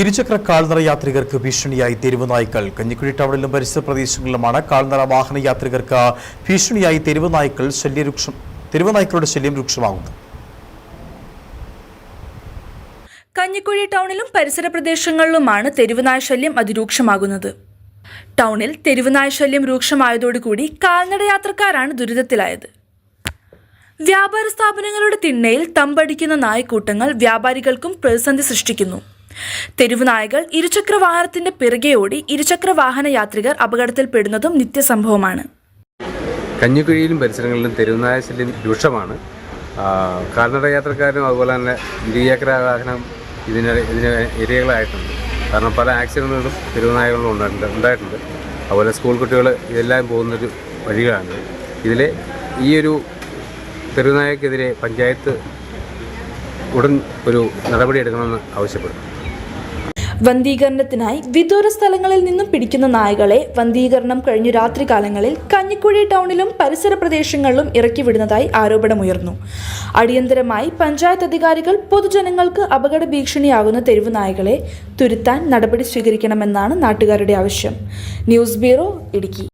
ഇരുചക്ര കാൽനട യാത്രികർക്ക് ഭീഷണിയായി തെരുവ് നായ്ക്കൾ. കഞ്ഞിക്കുഴി ടൗണിലും പരിസര പ്രദേശങ്ങളിലുമാണ് കാൽനട വാഹന യാത്രികർക്ക് ഭീഷണിയായി തെരുവ് നായ്ക്കൾ ശല്യരൂക്ഷം തെരുവ് നായ്ക്കളുടെ ശല്യം രൂക്ഷമാകുന്നു. കഞ്ഞിക്കുഴി ടൗണിലും പരിസര പ്രദേശങ്ങളിലുമാണ് തെരുവുനായ ശല്യം അതിരൂക്ഷമാകുന്നത്. ടൗണിൽ തെരുവുനായ ശല്യം രൂക്ഷമായതോടുകൂടി കാൽനട യാത്രക്കാരാണ് ദുരിതത്തിലായത്. വ്യാപാര സ്ഥാപനങ്ങളുടെ തിണ്ണയിൽ തമ്പടിക്കുന്ന നായ്ക്കൂട്ടങ്ങൾ വ്യാപാരികൾക്കും പ്രതിസന്ധി സൃഷ്ടിക്കുന്നു. തെരുവ് നായകൾ ഇരുചക്ര വാഹനത്തിന്റെ പിറകെ ഓടി ഇരുചക്ര വാഹന യാത്രികർ അപകടത്തിൽപ്പെടുന്നതും നിത്യസംഭവമാണ്. കഞ്ഞിക്കുഴിയിലും പരിസരങ്ങളിലും തെരുവുനായ ശല്യം രൂക്ഷമാണ്. കാൽനട യാത്രക്കാരും അതുപോലെ തന്നെ ഇരുചക്ര വാഹനം ഇതിന് ഇതിന് ഇരകളായിട്ടുണ്ട് കാരണം പല ആക്സിഡന്റുകളും തെരുവുനായകളും ഉണ്ടായിട്ടുണ്ട് ഉണ്ടായിട്ടുണ്ട്. അതുപോലെ സ്കൂൾ കുട്ടികൾ ഇതെല്ലാം പോകുന്നൊരു വഴികളാണ് ഇതിൽ ഈ ഒരു തെരുവുനായക്കെതിരെ പഞ്ചായത്ത് ഉടൻ ഒരു നടപടി എടുക്കണമെന്ന് ആവശ്യപ്പെടുന്നു. വന്ധീകരണത്തിനായി വിദൂര സ്ഥലങ്ങളിൽ നിന്നും പിടിക്കുന്ന നായകളെ വന്ധീകരണം കഴിഞ്ഞ രാത്രികാലങ്ങളിൽ കഞ്ഞിക്കുഴി ടൗണിലും പരിസര പ്രദേശങ്ങളിലും ഇറക്കി വിടുന്നതായി ആരോപണമുയർന്നു. അടിയന്തരമായി പഞ്ചായത്ത് അധികാരികൾ പൊതുജനങ്ങൾക്ക് അപകട ഭീഷണിയാകുന്ന തെരുവ് നായകളെ തുരുത്താൻ നടപടി സ്വീകരിക്കണമെന്നാണ് നാട്ടുകാരുടെ ആവശ്യം. News bureau Idukki.